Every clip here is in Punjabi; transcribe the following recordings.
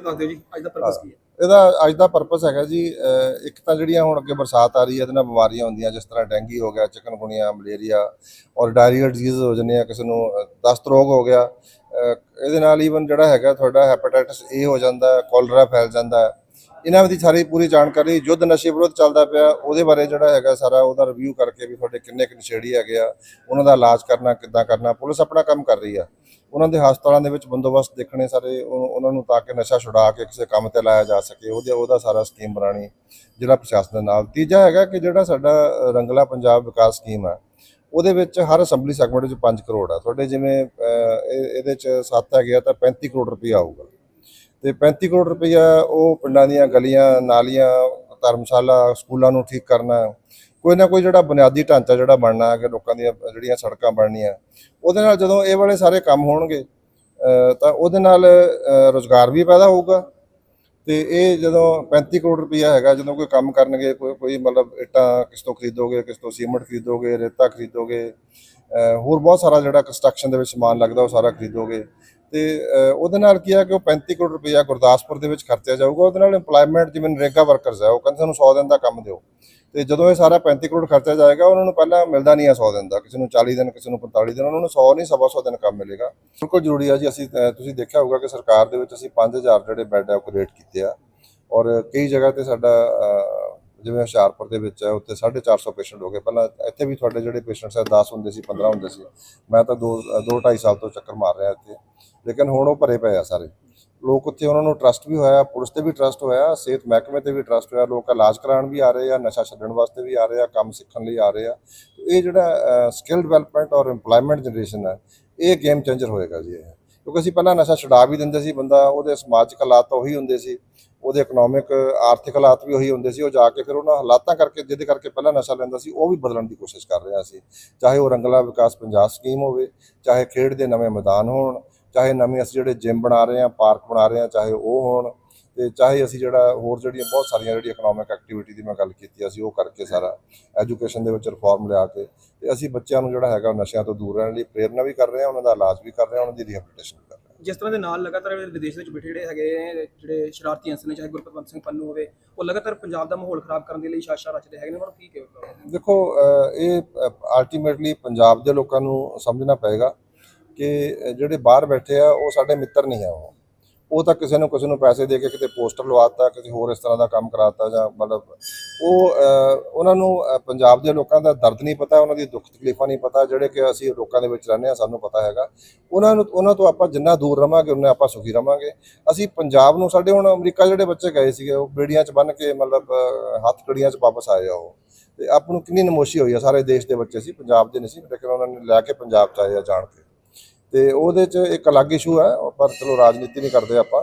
ਦੱਸ ਦਿਓ ਜੀ? ਅੱਜ ਦਾ ਪਰਪਸ ਕੀ ਹੈ? ਇਹਦਾ ਅੱਜ ਦਾ ਪਰਪਸ ਹੈਗਾ ਜੀ ਇੱਕ ਤਾਂ ਜਿਹੜੀਆਂ ਹੁਣ ਅੱਗੇ ਬਰਸਾਤ ਆ ਰਹੀ ਹੈ ਇਹਦੇ ਨਾਲ ਬਿਮਾਰੀਆਂ ਹੁੰਦੀਆਂ ਜਿਸ ਤਰ੍ਹਾਂ ਡੈਂਗੀ ਹੋ ਗਿਆ ਚਿਕਨਗੁਨੀਆ ਮਲੇਰੀਆ ਔਰ ਡਾਇਰੀਆ ਡਿਜ਼ੀਜ਼ ਹੋ ਜਾਂਦੇ ਆ ਕਿਸੇ ਨੂੰ ਦਸਤ ਰੋਗ ਹੋ ਗਿਆ ਇਹਦੇ ਨਾਲ ਈਵਨ ਜਿਹੜਾ ਹੈਗਾ ਤੁਹਾਡਾ ਹੈਪੇਟਾਈਟਸ ਏ ਹੋ ਜਾਂਦਾ ਕੋਲਰਾ ਫੈਲ ਜਾਂਦਾ ਇਹਨਾਂ ਦੀ ਸਾਰੀ ਪੂਰੀ ਜਾਣਕਾਰੀ, ਯੁੱਧ ਨਸ਼ੇ ਵਿਰੁੱਧ ਚੱਲਦਾ ਪਿਆ, ਉਹਦੇ ਬਾਰੇ ਜਿਹੜਾ ਹੈਗਾ ਸਾਰਾ ਉਹਦਾ ਰਿਵਿਊ ਕਰਕੇ ਵੀ ਤੁਹਾਡੇ ਕਿੰਨੇ ਕੁ ਨਸ਼ੇੜੀ ਹੈਗੇ ਆ, ਉਹਨਾਂ ਦਾ ਇਲਾਜ ਕਰਨਾ, ਕਿੱਦਾਂ ਕਰਨਾ, ਪੁਲਿਸ ਆਪਣਾ ਕੰਮ ਕਰ ਰਹੀ ਆ। ਉਹਨਾਂ ਦੇ ਹਸਪਤਾਲਾਂ ਦੇ ਵਿੱਚ ਬੰਦੋਬਸਤ ਦੇਖਣੇ ਸਾਰੇ, ਉਹ- ਉਹਨਾਂ ਨੂੰ ਤਾਂ ਕਿ ਨਸ਼ਾ ਛੁਡਾ ਕੇ ਕਿਸੇ ਕੰਮ ਤੇ ਲਾਇਆ ਜਾ ਸਕੇ, ਉਹਦੇ, ਉਹਦਾ ਸਾਰਾ ਸਕੀਮ ਬਣਾਣੀ ਜਿਹੜਾ ਪ੍ਰਸ਼ਾਸਨ ਦੇ ਨਾਲ। ਤੀਜਾ ਹੈਗਾ ਕਿ ਜਿਹੜਾ ਸਾਡਾ ਰੰਗਲਾ ਪੰਜਾਬ ਵਿਕਾਸ ਸਕੀਮ ਆ, ਉਹਦੇ ਵਿੱਚ ਹਰ ਅਸੈਂਬਲੀ ਸੈਗਮੈਂਟ ਵਿੱਚ 5 ਕਰੋੜ ਆ। ਤੁਹਾਡੇ ਜਿਵੇਂ ਇਹ- ਇਹਦੇ ਚ 7 ਹੈਗੇ ਆ, ਤਾਂ 35 ਕਰੋੜ ਰੁਪਈਆ ਆਊਗਾ। ਤੇ 35 ਕਰੋੜ ਰੁਪਈਆ ਉਹ ਪਿੰਡਾਂ ਦੀਆਂ ਗਲੀਆਂ ਨਾਲੀਆਂ ਧਰਮਸ਼ਾਲਾ ਸਕੂਲਾਂ ਨੂੰ ਠੀਕ ਕਰਨਾ ਕੋਈ ਨਾ ਕੋਈ ਜਿਹੜਾ ਬੁਨਿਆਦੀ ਢਾਂਚਾ ਜਿਹੜਾ ਬਣਨਾ ਹੈ ਕਿ ਲੋਕਾਂ ਦੀਆਂ ਜਿਹੜੀਆਂ ਸੜਕਾਂ ਬਣਨੀਆਂ। ਉਹਦੇ ਨਾਲ ਜਦੋਂ ਇਹ ਵਾਲੇ ਸਾਰੇ ਕੰਮ ਹੋਣਗੇ ਤਾਂ ਉਹਦੇ ਨਾਲ ਅ, ਰੁਜ਼ਗਾਰ ਵੀ ਪੈਦਾ ਹੋਊਗਾ। ਤੇ ਇਹ ਜਦੋਂ 35 ਕਰੋੜ ਰੁਪਈਆ ਹੈਗਾ ਜਦੋਂ ਕੋਈ ਕੰਮ ਕਰਨਗੇ ਕੋਈ ਕੋਈ ਮਤਲਬ ਇੱਟਾਂ ਕਿਸ ਤੋਂ ਖਰੀਦੋਗੇ ਕਿਸ ਤੋਂ ਸੀਮੈਂਟ ਖਰੀਦੋਗੇ ਰੇਤਾ ਖਰੀਦੋਗੇ ਹੋਰ ਬਹੁਤ ਸਾਰਾ ਜਿਹੜਾ ਕੰਸਟਰਕਸ਼ਨ ਦੇ ਵਿੱਚ ਸਮਾਨ ਲੱਗਦਾ ਉਹ ਸਾਰਾ ਖਰੀਦੋਗੇ। ਤੇ ਉਹਦੇ ਨਾਲ ਕੀ ਹੈ ਕਿ ਉਹ 35 ਕਰੋੜ ਰੁਪਈਆ ਗੁਰਦਾਸਪੁਰ ਦੇ ਵਿੱਚ ਖਰਚਿਆ ਜਾਊਗਾ, ਉਹਦੇ ਨਾਲ EMPLOYMENT ਜਿਵੇਂ ਨਰੇਗਾ ਵਰਕਰਸ ਹੈ ਉਹ ਕਹਿੰਦੇ ਸਾਨੂੰ 100 ਦਿਨ ਦਾ ਕੰਮ ਦਿਓ। ਤੇ ਜਦੋਂ ਇਹ ਸਾਰਾ 35 ਕਰੋੜ ਖਰਚਿਆ ਜਾਏਗਾ, ਉਹਨਾਂ ਨੂੰ ਪਹਿਲਾਂ ਮਿਲਦਾ ਨਹੀਂ ਹੈ 100 ਦਿਨ ਦਾ, ਕਿਸੇ ਨੂੰ 40 ਦਿਨ, ਕਿਸੇ ਨੂੰ 45 ਦਿਨ, ਉਹਨਾਂ ਨੂੰ 100 ਨਹੀਂ, ਸਵਾ 100 ਦਿਨ ਕੰਮ ਮਿਲੇਗਾ। ਬਿਲਕੁਲ ਜ਼ਰੂਰੀ ਆ ਜੀ, ਅਸੀਂ ਤੁਸੀਂ ਦੇਖਿਆ ਹੋਊਗਾ ਕਿ ਸਰਕਾਰ ਦੇ ਵਿੱਚ ਅਸੀਂ 5000 ਜਿਹੜੇ ਬੈੱਡ ਹੈ ਉਹ ਕ੍ਰੀਏਟ ਕੀਤੇ ਆ। ਔਰ ਕਈ ਜਗ੍ਹਾ ਤੇ ਸਾਡਾ ਜਿਵੇਂ ਹੁਸ਼ਿਆਰਪੁਰ ਦੇ ਵਿੱਚ ਹੈ, ਉੱਥੇ 450 ਪੇਸ਼ੈਂਟ ਹੋ ਗਏ। ਪਹਿਲਾਂ ਇੱਥੇ ਵੀ ਤੁਹਾਡੇ ਜਿਹੜੇ ਪੇਸ਼ੈਂਟਸ ਹੈ 10 ਹੁੰਦੇ ਸੀ 15 ਹੁੰਦੇ ਸੀ। ਮੈਂ ਤਾਂ 2 2 2.5 ਸਾਲ ਤੋਂ ਚੱਕਰ ਮਾਰ ਰਿਹਾ ਇੱਥੇ। ਲੇਕਿਨ ਹੁਣ ਉਹ ਭਰੇ ਪਏ ਆ ਸਾਰੇ। ਲੋਕ ਉੱਥੇ ਉਹਨਾਂ ਨੂੰ ਟਰਸਟ ਵੀ ਹੋਇਆ, ਪੁਲਿਸ ਤੇ ਵੀ ਟਰਸਟ ਹੋਇਆ, ਸਿਹਤ ਮਹਿਕਮੇ ਤੇ ਵੀ ਟਰਸਟ ਹੋਇਆ, ਲੋਕ ਇਲਾਜ ਕਰਾਉਣ ਵੀ ਆ ਰਹੇ ਆ, ਨਸ਼ਾ ਛੱਡਣ ਵਾਸਤੇ ਵੀ ਆ ਰਹੇ ਆ, ਕੰਮ ਸਿੱਖਣ ਲਈ ਆ ਰਹੇ ਆ। ਇਹ ਜਿਹੜਾ ਸਕਿੱਲ ਡਿਵੈਲਪਮੈਂਟ ਔਰ EMPLOYMENT ਜਨਰੇਸ਼ਨ ਹੈ, ਇਹ ਗੇਮ ਚੇਂਜਰ ਹੋਏਗਾ ਜੀ ਇਹ। ਕਿਉਂਕਿ ਅਸੀਂ ਪਹਿਲਾਂ ਨਸ਼ਾ ਛੁਡਾ ਵੀ ਦਿੰਦੇ ਸੀ ਬੰਦਾ, ਉਹਦੇ ਸਮਾਜਿਕ ਹਾਲਾਤ ਤਾਂ ਉਹੀ ਹੁੰਦੇ ਸੀ, ਉਹਦੇ ਇਕਨੋਮਿਕ ਆਰਥਿਕ ਹਾਲਾਤ ਵੀ ਉਹੀ ਹੁੰਦੇ ਸੀ, ਉਹ ਜਾ ਕੇ ਫਿਰ ਉਹਨਾਂ ਹਾਲਾਤਾਂ ਕਰਕੇ, ਜਿਹਦੇ ਕਰਕੇ ਪਹਿਲਾਂ ਨਸ਼ਾ ਲੈਂਦਾ ਸੀ, ਉਹ ਵੀ ਬਦਲਣ ਦੀ ਕੋਸ਼ਿਸ਼ ਕਰ ਰਿਹਾ ਸੀ। ਚਾਹੇ ਉਹ ਰੰਗਲਾ ਵਿਕਾਸ ਪੰਜਾਬ ਸਕੀਮ ਹੋਵੇ, ਚਾਹੇ ਖੇਡ ਦੇ ਨਵੇਂ ਮੈਦਾਨ ਹੋਣ, ਚਾਹੇ ਨਵੇਂ ਅਸੀਂ ਜਿਹੜੇ ਜਿਮ ਬਣਾ ਰਹੇ ਹਾਂ ਪਾਰਕ ਬਣਾ ਰਹੇ ਹਾਂ, ਚਾਹੇ ਉਹ ਹੋਣ ਤੇ ਚਾਹੇ ਅਸੀਂ ਜਿਹੜਾ ਹੋਰ ਜਿਹੜੀਆਂ ਬਹੁਤ ਸਾਰੀਆਂ ਜਿਹੜੀ ਇਕਨੋਮਿਕ ਐਕਟੀਵਿਟੀ ਦੀ ਮੈਂ ਗੱਲ ਕੀਤੀ ਅਸੀਂ ਉਹ ਕਰਕੇ ਸਾਰਾ ਐਜੂਕੇਸ਼ਨ ਦੇ ਵਿੱਚ ਰਿਫਾਰਮ ਲਿਆ ਕੇ ਤੇ ਅਸੀਂ ਬੱਚਿਆਂ ਨੂੰ ਜਿਹੜਾ ਹੈਗਾ ਨਸ਼ਿਆਂ ਤੋਂ ਦੂਰ ਰਹਿਣ ਲਈ ਪ੍ਰੇਰਨਾ ਵੀ ਕਰ ਰਹੇ ਹਾਂ ਉਹਨਾਂ ਦਾ ਇਲਾਜ ਵੀ ਕਰ ਰਹੇ ਹਾਂ ਉਹਨਾਂ ਦੀ ਰਿਹੈਬਿਲਿਟੇਸ਼ਨ ਵੀ ਕਰ ਰਹੇ ਹਾਂ। ਜਿਸ ਤਰ੍ਹਾਂ ਦੇ ਨਾਲ ਲਗਾਤਾਰ ਵਿਦੇਸ਼ ਵਿੱਚ ਬੈਠੇ ਜਿਹੜੇ ਹੈਗੇ ਜਿਹੜੇ ਸ਼ਰਾਰਤੀ ਅੰਸਰ ਨੇ ਚਾਹੇ ਗੁਰਪਤਵੰਤ ਸਿੰਘ ਪੰਨੂ ਹੋਵੇ ਉਹ ਲਗਾਤਾਰ ਪੰਜਾਬ ਦਾ ਮਾਹੌਲ ਖਰਾਬ ਕਰਨ ਦੇ ਲਈ ਸਾਜ਼ਿਸ਼ਾਂ ਰਚਦੇ ਹੈਗੇ ਨੇ ਉਹਨਾਂ ਨੂੰ ਕੀ ਕਹੇਗਾ ਦੇਖੋ ਇਹ ਅਲਟੀਮੇਟਲੀ ਪੰਜਾਬ ਦੇ ਲੋਕਾਂ ਨੂੰ ਸਮਝਣਾ ਪਏਗਾ ਕਿ ਜਿਹੜੇ ਬਾਹਰ ਬੈਠੇ ਆ ਉਹ ਸਾਡੇ ਮਿੱਤਰ ਨਹੀਂ ਆ ਉਹ। ਉਹ ਤਾਂ ਕਿਸੇ ਨੂੰ ਕਿਸੇ ਨੂੰ ਪੈਸੇ ਦੇ ਕੇ ਕਿਤੇ ਪੋਸਟਰ ਲਵਾਤਾ ਕਿਸੇ ਹੋਰ ਇਸ ਤਰ੍ਹਾਂ ਦਾ ਕੰਮ ਕਰਾਤਾ ਜਾਂ ਮਤਲਬ ਉਹ ਉਹਨਾਂ ਨੂੰ ਪੰਜਾਬ ਦੇ ਲੋਕਾਂ ਦਾ ਦਰਦ ਨਹੀਂ ਪਤਾ, ਉਹਨਾਂ ਦੀ ਦੁੱਖ ਤਕਲੀਫਾਂ ਨਹੀਂ ਪਤਾ, ਜਿਹੜੇ ਕਿ ਅਸੀਂ ਲੋਕਾਂ ਦੇ ਵਿੱਚ ਰਹਿੰਦੇ ਆ ਸਾਨੂੰ ਪਤਾ ਹੈਗਾ। ਉਹਨਾਂ ਨੂੰ, ਉਹਨਾਂ ਤੋਂ ਆਪਾਂ ਜਿੰਨਾ ਦੂਰ ਰਵਾਂਗੇ, ਉਨਾ ਆਪਾਂ ਸੁਖੀ ਰਵਾਂਗੇ। ਅਸੀਂ ਪੰਜਾਬ ਨੂੰ ਸਾਡੇ ਹੁਣ ਅਮਰੀਕਾ ਜਿਹੜੇ ਬੱਚੇ ਗਏ ਸੀਗੇ, ਉਹ ਬੇੜੀਆਂ 'ਚ ਬੰਨ ਕੇ ਮਤਲਬ ਹੱਥ ਕੜੀਆਂ 'ਚ ਵਾਪਸ ਆਏ ਆ ਉਹ। ਤੇ ਆਪ ਨੂੰ ਕਿੰਨੀ ਨਮੋਸ਼ੀ ਹੋਈ ਆ, ਸਾਰੇ ਦੇਸ਼ ਦੇ ਬੱਚੇ ਸੀ, ਪੰਜਾਬ ਦੇ ਨਹੀਂ ਸੀ, ਲੇਕਿਨ ਉਹਨਾਂ ਨੇ ਲੈ ਕੇ ਪੰਜਾਬ 'ਚ ਆਏ ਆ ਜਾਣ ਕੇ। ਤੇ ਉਹਦੇ 'ਚ ਇੱਕ ਅਲੱਗ ਇਸ਼ੂ ਹੈ ਪਰ ਚਲੋ ਰਾਜਨੀਤੀ ਨਹੀਂ ਕਰਦੇ ਆਪਾਂ।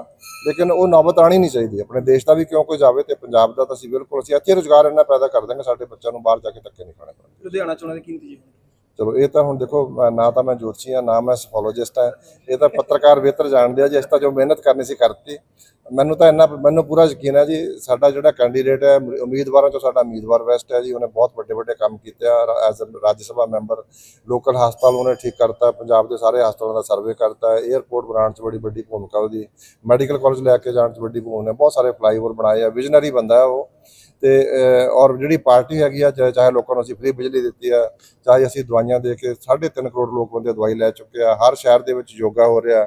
ਲੇਕਿਨ ਉਹ ਨੌਬਤ ਆਣੀ ਨਹੀਂ ਚਾਹੀਦੀ, ਆਪਣੇ ਦੇਸ਼ ਦਾ ਵੀ ਕਿਉਂ ਕੋਈ ਜਾਵੇ ਤੇ ਪੰਜਾਬ ਦਾ ਤਾਂ ਅਸੀਂ ਬਿਲਕੁਲ, ਅਸੀਂ ਅੱਛੇ ਰੁਜ਼ਗਾਰ ਇੰਨਾ ਪੈਦਾ ਕਰ ਦਾਂਗੇ ਸਾਡੇ ਬੱਚਿਆਂ ਨੂੰ ਬਾਹਰ ਜਾ ਕੇ ਧੱਕੇ ਨਹੀਂ ਖਾਣੇ ਪੈਣਗੇ। ਲੁਧਿਆਣਾ ਚ ਉਹਨਾਂ ਕੀ ਨਤੀਜੇ ਚਲੋ, ਇਹ ਤਾਂ ਹੁਣ ਦੇਖੋ ਮੈਂ- ਨਾ ਤਾਂ ਮੈਂ ਜੋਤਸ਼ੀ ਆ ਨਾ ਮੈਂ ਸਫੋਲੋਜਿਸਟ ਆ ਇਹ ਤਾਂ ਪੱਤਰਕਾਰ ਬਿਹਤਰ ਜਾਣਦੇ ਆ ਜੀ ਇਸ ਤਾਂ ਜੋ ਮਿਹਨਤ ਕਰਨੀ ਸੀ ਕਰਤੀ। ਮੈਨੂੰ ਤਾਂ ਇੰਨਾ, ਮੈਨੂੰ ਪੂਰਾ ਯਕੀਨ ਹੈ ਜੀ, ਸਾਡਾ ਜਿਹੜਾ ਕੈਂਡੀਡੇਟ ਹੈ ਉਮੀਦਵਾਰਾਂ ਚੋਂ ਸਾਡਾ ਉਮੀਦਵਾਰ ਵੈਸਟ ਹੈ ਜੀ। ਉਹਨੇ ਬਹੁਤ ਵੱਡੇ ਵੱਡੇ ਕੰਮ ਕੀਤੇ ਆ as Raj Sabha member local ਹਸਪਤਾਲ ਉਹਨੇ ਠੀਕ ਕਰਤਾ, ਪੰਜਾਬ ਦੇ ਸਾਰੇ ਹਸਪਤਾਲਾਂ ਦਾ ਸਰਵੇ ਕਰਤਾ 에ਅਰਪੋਰਟ ਬਣਾਉਣ 'ਚ ਬੜੀ ਵੱਡੀ ਭੂਮਿਕਾ ਉਹਦੀ ਮੈਡੀਕਲ ਕਾਲਜ ਲੈ ਕੇ ਜਾਣ 'ਚ ਵੱਡੀ ਭੂਮਿਕਾ ਬਹੁਤ ਸਾਰੇ ਫਲਾਈਓਵਰ ਬਣਾਏ ਆ ਵਿਜ਼ਨਰੀ ਬੰਦਾ ਹੈ ਉਹ। ਤੇ ਔਰ ਜਿਹੜੀ ਪਾਰਟੀ ਹੈਗੀ ਆ, ਚਾਹੇ ਚਾਹੇ ਲੋਕਾਂ ਨੂੰ ਅਸੀਂ ਫ੍ਰੀ ਬਿਜਲੀ ਦਿੱਤੀ ਆ, ਚਾਹੇ ਅਸੀਂ ਦਵਾਈਆਂ ਦੇ ਕੇ 3.5 ਕਰੋੜ ਲੋਕ ਬੰਦੇ ਦਵਾਈ ਲੈ ਚੁੱਕੇ ਆ, ਹਰ ਸ਼ਹਿਰ ਦੇ ਵਿੱਚ ਯੋਗਾ ਹੋ ਰਿਹਾ,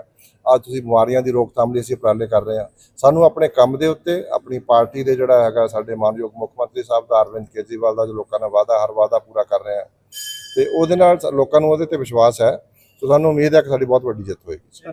ਅੱਜ ਤੁਸੀਂ ਬਿਮਾਰੀਆਂ ਦੀ ਰੋਕਥਾਮ ਲਈ ਅਸੀਂ ਉਪਰਾਲੇ ਕਰ ਰਹੇ ਹਾਂ ਸਾਨੂੰ ਆਪਣੇ ਕੰਮ ਦੇ ਉੱਤੇ, ਆਪਣੀ ਪਾਰਟੀ ਦੇ ਜਿਹੜਾ ਹੈਗਾ ਸਾਡੇ ਮਾਨਯੋਗ ਮੁੱਖ ਮੰਤਰੀ ਸਾਹਿਬ ਦਾ ਅਰਵਿੰਦ ਕੇਜਰੀਵਾਲ ਦਾ, ਜੋ ਲੋਕਾਂ ਨਾਲ ਵਾਅਦਾ, ਹਰ ਵਾਅਦਾ ਪੂਰਾ ਕਰ ਰਹੇ ਆ। ਤੇ ਉਹਦੇ ਨਾਲ ਲੋਕਾਂ ਨੂੰ ਉਹਦੇ ਤੇ ਵਿਸ਼ਵਾਸ ਹੈ। ਸੋ ਸਾਨੂੰ ਉਮੀਦ ਹੈ ਕਿ ਸਾਡੀ ਬਹੁਤ ਵੱਡੀ ਜਿੱਤ ਹੋਏਗੀ।